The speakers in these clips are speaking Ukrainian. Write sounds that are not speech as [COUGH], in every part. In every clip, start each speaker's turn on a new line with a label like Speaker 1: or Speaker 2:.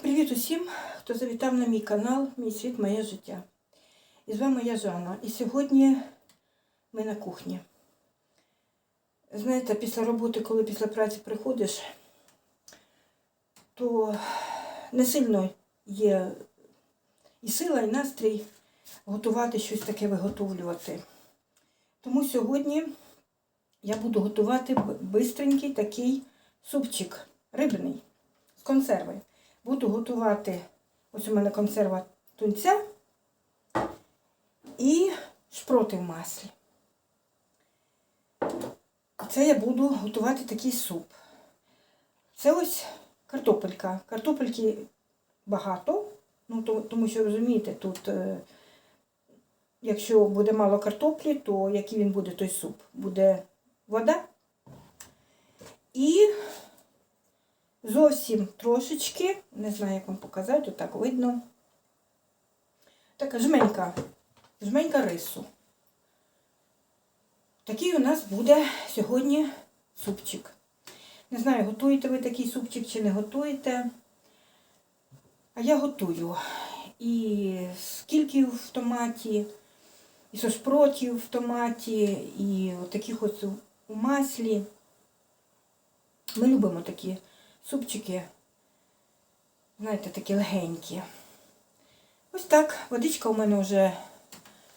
Speaker 1: Привіт усім, хто завітав на мій канал Мій світ, моє життя. І з вами я Жанна. І сьогодні ми на кухні. Знаєте, після роботи, коли після праці приходиш, то не сильно є і сила, і настрій готувати щось таке виготовлювати. Тому сьогодні я буду готувати бистренький такий супчик рибний з консерви. Буду готувати, ось у мене консерва тунця і шпроти в маслі. Це я буду готувати такий суп. Це ось картопелька. Картопельки багато, ну, тому що розумієте, тут, е, якщо буде мало картоплі, то який він буде той суп? Буде вода і зовсім трошечки, не знаю, як вам показати, так видно. Така жменька, жменька рису. Такий у нас буде сьогодні супчик. Не знаю, готуєте ви такий супчик чи не готуєте. А я готую. І скільки в томаті, і сошпротів в томаті, і таких от у маслі. Ми любимо такі супчики, знаєте, такі легенькі. Ось так, водичка у мене вже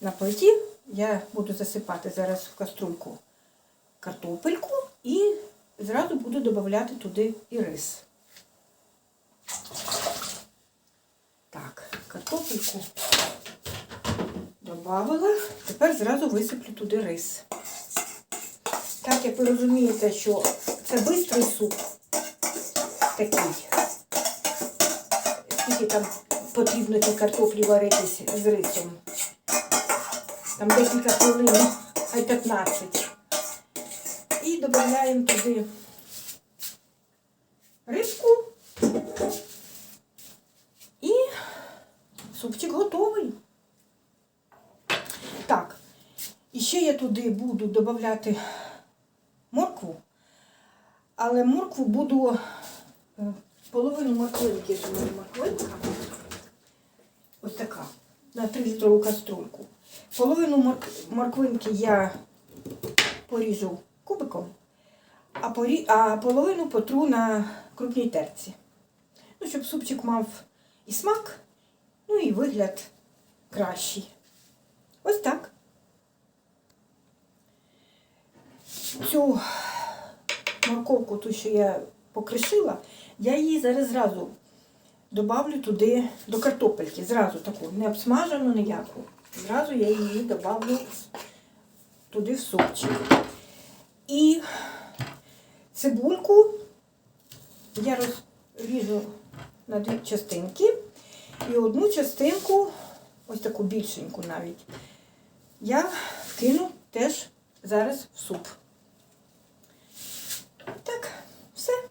Speaker 1: на плиті. Я буду засипати зараз в каструльку картопельку і зразу буду додавати туди і рис. Так, картопельку додавала. Тепер зразу висиплю туди рис. Так як ви розумієте, що це бистрий суп такий. Скільки там потрібно ті картоплі варитись з рисом? Там декілька хвилин, хай 15. І додаємо туди рибку. І супчик готовий. Так, і ще я туди буду додавати моркву, але моркву буду половину морквинки, в мене морквинка. Ось така, на 3 літрову каструльку. Половину морквинки я поріжу кубиком, а, порі... а половину потру на крупній терці. Ну, щоб супчик мав і смак, ну і вигляд кращий. Ось так. Цю морковку, ту, що я покришила, я її зараз зразу добавлю туди до картопельки. Зразу таку, не обсмажену ніяку. Зразу я її добавлю туди в супчик. І цибульку я розріжу на дві частинки. І одну частинку, ось таку більшеньку навіть, я вкину теж зараз в суп. Так, все. Е,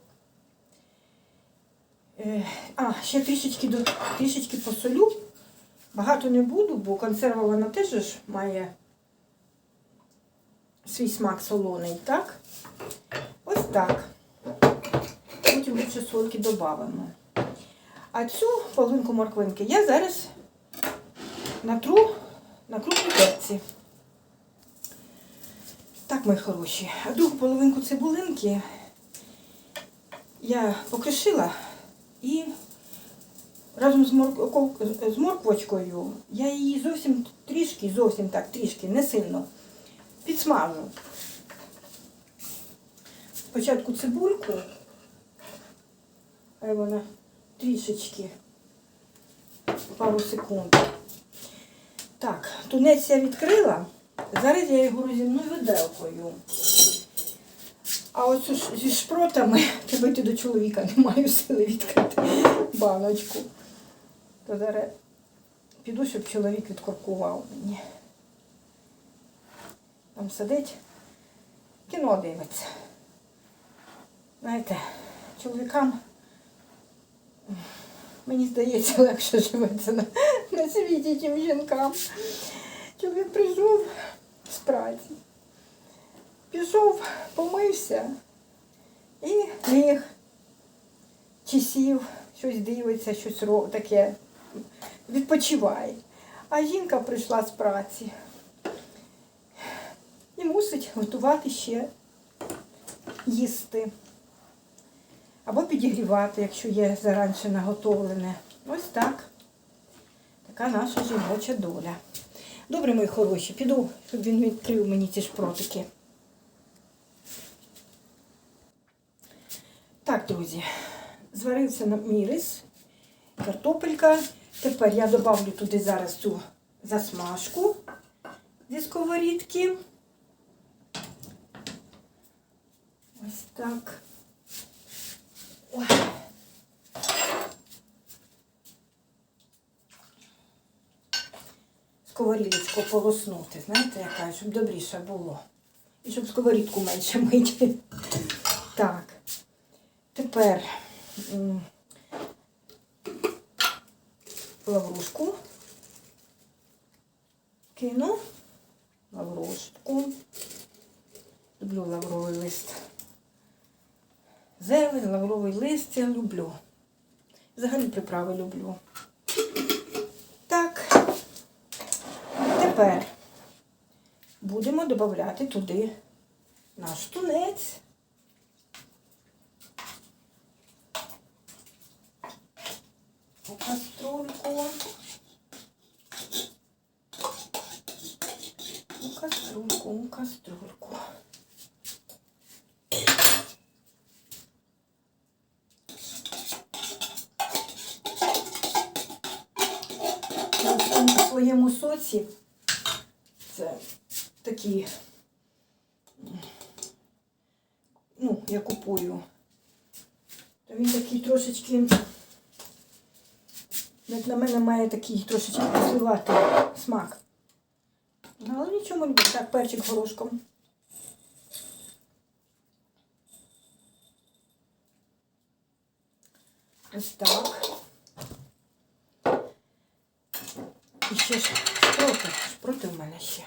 Speaker 1: А, ще трішечки, трішечки посолю. Багато не буду, бо консерва вона теж має свій смак солоний, так? Ось так. Потім лучше сольки додамо. А цю половинку морквинки я зараз натру на крупній терці. Так, мої хороші. А другу половинку цибулинки я покришила і разом з, морк- з морквочкою я її зовсім трішки, зовсім так трішки, не сильно підсмажу. Спочатку цибульку, хай вона трішечки, пару секунд. Так, тунець я відкрила. Зараз я його розімну виделкою. А ось зі шпротами [LAUGHS] треба йти до чоловіка, не маю сили відкрити баночку. То зараз піду, щоб чоловік відкоркував мені. Там сидить, кіно дивиться. Знаєте, чоловікам, мені здається, легше живеться на, на світі, чим жінкам. Чоловік прийшов з праці, пішов, помився і ліг, чи сів, щось дивиться, щось ро- таке відпочиває. А жінка прийшла з праці і мусить готувати ще їсти. Або підігрівати, якщо є заранше наготовлене. Ось так. Така наша жіноча доля. Добре, мої хороші, піду, щоб він відкрив мені ці шпротики. Так, друзі, зварився мій рис, картопелька. Тепер я добавлю туди зараз цю засмажку зі сковорідки. Ось так. Ой. Сковорідочку полоснути, знаєте, яка, щоб добріше було. І щоб сковорідку менше мити. Тепер лаврушку кину. Лаврушку. Люблю лавровий лист. Зелень, лавровий лист я люблю. Взагалі приправи люблю. Так. Тепер будемо додати туди наш тунець. У каструльку. У каструльку, у каструльку. Своєму- своєму соці це такі, ну, я купую. То він такий трошечки, як на мене, має такий трошечки кислуватий смак. Але не буде. Так, перчик горошком. Ось так. І ще ж шпроти. Шпроти в мене ще.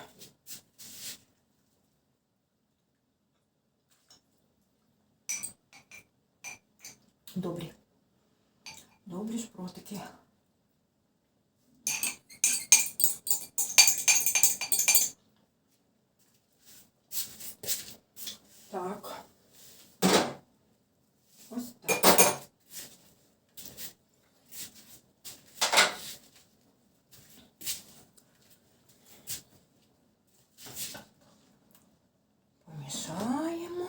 Speaker 1: Добрі. Добрі шпротики. Так. Ось так. Помішаємо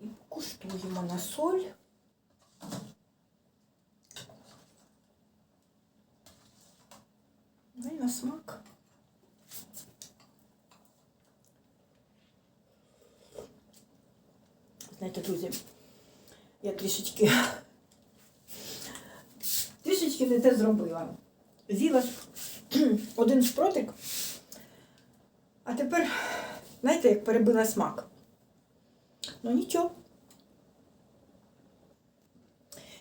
Speaker 1: і куштуємо на соль. Ну і на смак. Знаєте, друзі, я трішечки трішечки не те зробила. З'їла один шпротик, а тепер, знаєте, як перебила смак. Ну нічого.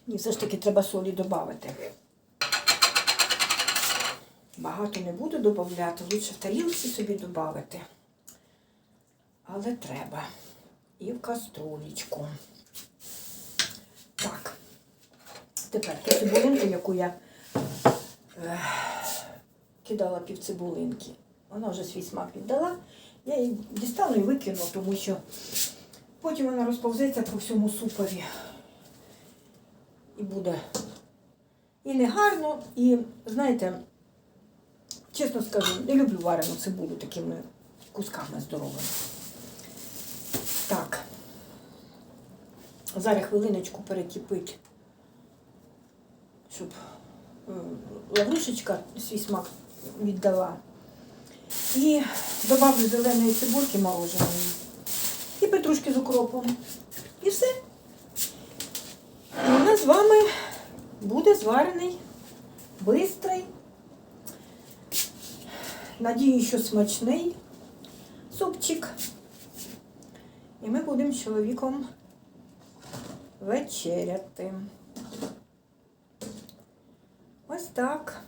Speaker 1: Ні, все ж таки треба солі додати. Багато не буду додати, лучше в тарілці собі додати. Але треба. І в каструлечку. Так. Тепер ту цибулинку, яку я е, кидала пів цибулинки. Вона вже свій смак віддала. Я її дістану і викину, тому що потім вона розповзеться по всьому супові. І буде і негарно, і, знаєте, чесно скажу, не люблю варену цибулю такими кусками здоровими. Так. Зараз хвилиночку перекипить, щоб лаврушечка свій смак віддала. І добавлю зеленої цибульки мороженої. І петрушки з укропом. І все. І у нас з вами буде зварений, бистрий. Надію, що смачний супчик. І ми будемо з чоловіком вечеряти. Ось так.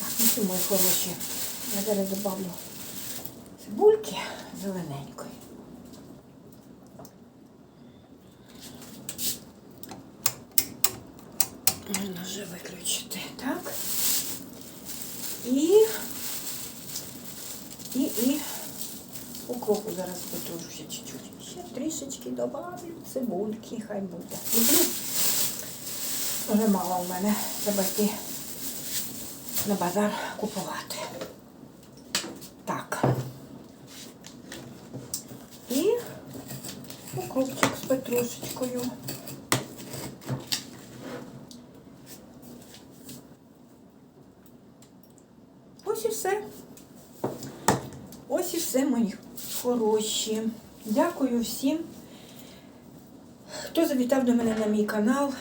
Speaker 1: Так, ну мої хороші. Я зараз добавлю цибульки зелененької. Можна вже виключити. Так. І. І, і укропу зараз потужу ще чуть-чуть. Ще трішечки добавлю цибульки, хай буде. Люблю. Вже мало в мене. Треба йти на базар купувати. Так. І укропчик з петрушечкою. Ось і все. Ось і все, мої хороші. Дякую всім, хто завітав до мене на мій канал,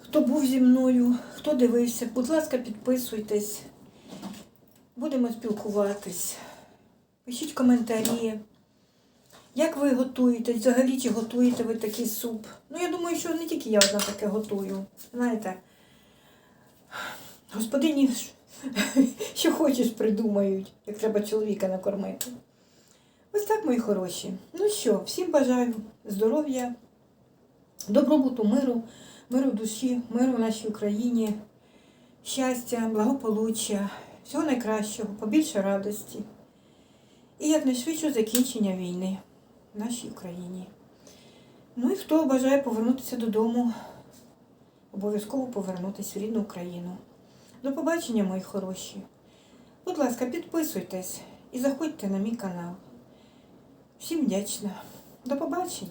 Speaker 1: хто був зі мною, хто дивився. Будь ласка, підписуйтесь. Будемо спілкуватись. Пишіть коментарі. Як ви готуєте? Взагалі чи готуєте ви такий суп? Ну, я думаю, що не тільки я одна таке готую. Знаєте, господині [LAUGHS] що хочеш придумають, як треба чоловіка накормити. Ось так, мої хороші. Ну що, всім бажаю здоров'я, добробуту, миру, миру душі, миру в нашій Україні, щастя, благополуччя, всього найкращого, побільше радості і якнайшвидше закінчення війни в нашій Україні. Ну і хто бажає повернутися додому, обов'язково повернутися в рідну Україну. До побачення, мої хороші. Будь ласка, підписуйтесь і заходьте на мій канал. Всім вдячна. До побачення.